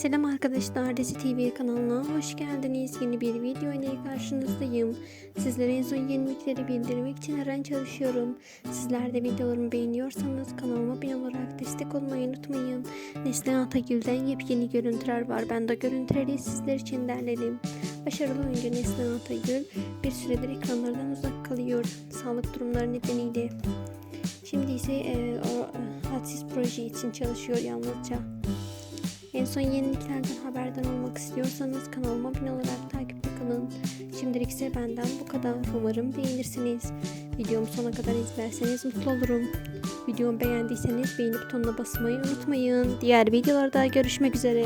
Selam arkadaşlar, Dizi TV kanalına hoş geldiniz. Yeni bir video ile karşınızdayım. Sizlere en son yenilikleri bildirmek için her an çalışıyorum. Sizler de videolarımı beğeniyorsanız kanalıma abone olarak destek olmayı unutmayın. Neslihan Atagül'den yepyeni görüntüler var. Ben de görüntüleri sizler için derledim. Başarılı oyuncu Neslihan Atagül bir süredir ekranlardan uzak kalıyor. Sağlık durumları nedeniyle. Şimdi ise e, o e, hadsiz proje için çalışıyor yalnızca. En son yeniliklerden haberdar olmak istiyorsanız kanalıma abone olarak takipte kalın. Şimdilik ise benden bu kadar. Umarım beğenirsiniz. Videomu sona kadar izlerseniz mutlu olurum. Videomu beğendiyseniz beğeni butonuna basmayı unutmayın. Diğer videolarda görüşmek üzere.